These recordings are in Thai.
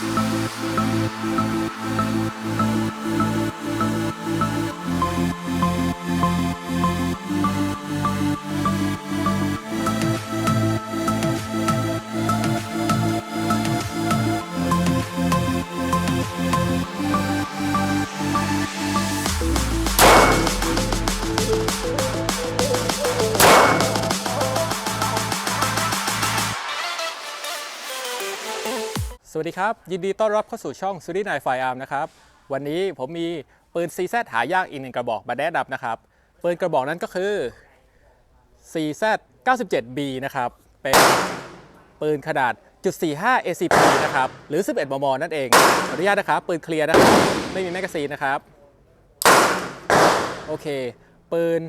Thank you. สวัสดีครับ ยินดีต้อนรับเข้าสู่ช่องซูดี้นายไฟอาร์มนะครับ วันนี้ผมมีปืน CZ หายากอีกหนึ่งกระบอกมาแนะนำนะครับ ปืนกระบอกนั้นก็คือ CZ 97B นะครับ เป็นปืนขนาดจุด45 ACP นะครับ หรือ 11 มม นั่นเอง ขออนุญาตนะครับ ปืนเคลียร์นะครับ ไม่มีแมกกาซีนนะครับ โอเค ปืน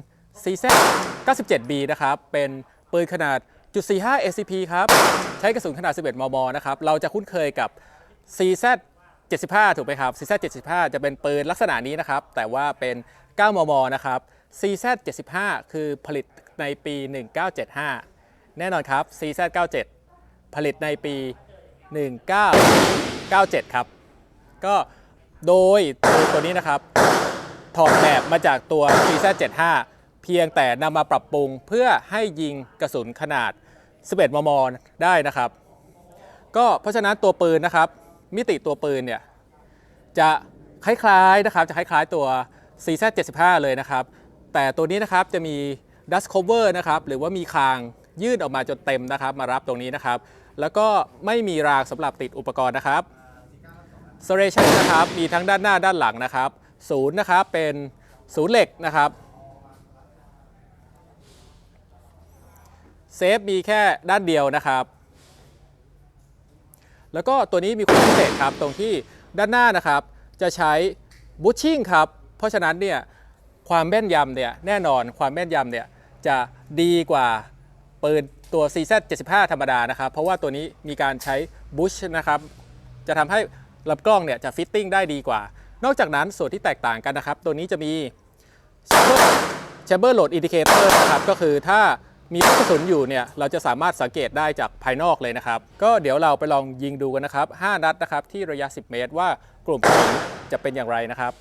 CZ 97B นะครับ เป็นปืนขนาด จุด45 ACP ครับ ใช้กระสุนขนาด 11 มม นะครับ เราจะคุ้นเคยกับ CZ 75 ถูกไหมครับ CZ 75 จะเป็นปืนลักษณะนี้นะครับ แต่ว่าเป็น 9 มม นะครับ CZ 75 คือผลิตในปี 1975 แน่นอนครับ CZ 97 ผลิตในปี 1997 ครับ ก็โดยตัวนี้นะครับ ถอดแบบมาจากตัว CZ75 เพียงแต่นำมาปรับปรุงเพื่อให้ยิงกระสุนขนาด 11 มม ได้นะครับ ก็เพราะฉะนั้นตัวปืนนะครับ มิติตัวปืนเนี่ยจะคล้ายๆนะครับจะคล้ายๆตัว CZ75 เลยนะครับ แต่ตัวนี้นะครับจะมี dust cover นะครับหรือว่ามีคางยื่นออกมาจนเต็มนะครับ มารับตรงนี้นะครับ แล้วก็ไม่มีรางสำหรับติดอุปกรณ์นะครับ s e r a t i o n นะครับมีทั้งด้านหน้าด้านหลังนะครับศูนย์นะครับเป็นศูนย์เหล็กนะครับ เซฟมีแค่ด้านเดียวนะครับ แล้วก็ตัวนี้มีความพิเศษครับตรงที่ด้านหน้านะครับ จะใช้บูชชิ่งครับ เพราะฉะนั้นเนี่ยความแม่นยำเนี่ยแน่นอนความแม่นยำเนี่ยจะดีกว่าปืนตัว CZ 75 ธรรมดานะครับ เพราะว่าตัวนี้มีการใช้บูชนะครับ จะทำให้ลำกล้องเนี่ยจะฟิตติ้งได้ดีกว่า นอกจากนั้นส่วนที่แตกต่างกันนะครับ ตัวนี้จะมี Chamber Load Indicator นะครับ ก็คือถ้า มีลูกกระสุนอยู่เนี่ยเราจะสามารถสังเกตได้จากภายนอกเลยนะครับ ก็เดี๋ยวเราไปลองยิงดูกันนะครับ 5 นัดนะครับที่ระยะ 10 เมตรว่ากลุ่มกระสุนจะเป็นอย่างไรนะครับ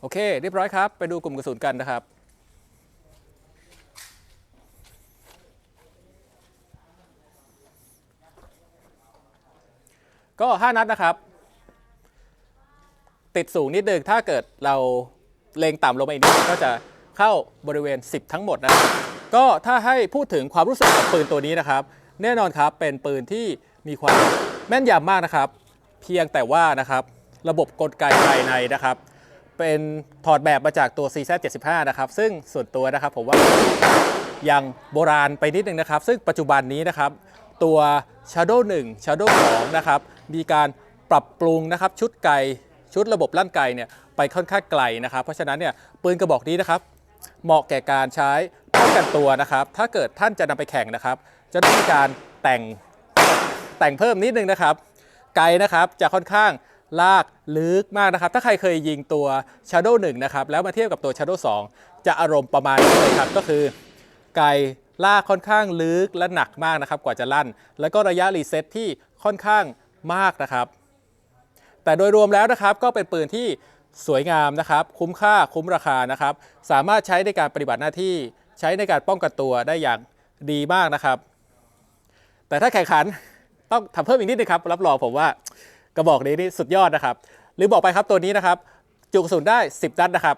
โอเค เรียบร้อยครับ ไปดูกลุ่มกระสุนกันนะครับ ก็ 5 นัดนะครับ ติดสูงนิดนึงถ้าเกิดเราเลงต่ำลงไปอีกนิดก็จะเข้าบริเวณ 10 ทั้งหมดนะก็ถ้าให้พูดถึงความรู้สึกของปืนตัวนี้นะครับ แน่นอนครับเป็นปืนที่มีความแม่นยำมากนะครับ เพียงแต่ว่านะครับ ระบบกลไกภายในนะครับ เป็นถอดแบบมาจากตัว CZ75 นะครับ ซึ่งส่วนตัวนะครับผมว่ายังโบราณไปนิดนึงนะครับ ซึ่งปัจจุบันนี้นะครับตัว Shadow 1 Shadow 2 นะครับ มีการปรับปรุงนะครับชุดไกชุดระบบลั่นไกเนี่ยไปค่อนข้างไกลนะครับ เพราะฉะนั้นเนี่ยปืนกระบอกนี้นะครับ เหมาะแก่การใช้ป้องกันตัวนะครับ ถ้าเกิดท่านจะนำไปแข่งนะครับ จะต้องมีการแต่งแต่งเพิ่มนิดนึงนะครับ ไกลนะครับจะค่อนข้าง ลากลึกมากนะครับ ถ้าใครเคยยิงตัว Shadow 1นะครับ แล้วมาเทียบกับตัว Shadow 2 จะอารมณ์ประมาณนี้เลยครับ ก็คือไกลลากค่อนข้างลึกและหนักมากนะครับ กว่าจะลั่น แล้วก็ระยะรีเซ็ตที่ค่อนข้างมากนะครับ แต่โดยรวมแล้วนะครับก็เป็นปืนที่สวยงามนะครับ คุ้มค่าคุ้มราคานะครับ สามารถใช้ในการปฏิบัติหน้าที่ใช้ในการป้องกันตัวได้อย่างดีมากนะครับ แต่ถ้าแข่งขันต้องทำเพิ่มอีกนิดนึงครับ รับรองผมว่า กระบอกนี้นี่สุดยอดนะครับ หรือบอกไปครับตัวนี้นะครับ จุกระสุนได้ 10 นัดนะครับ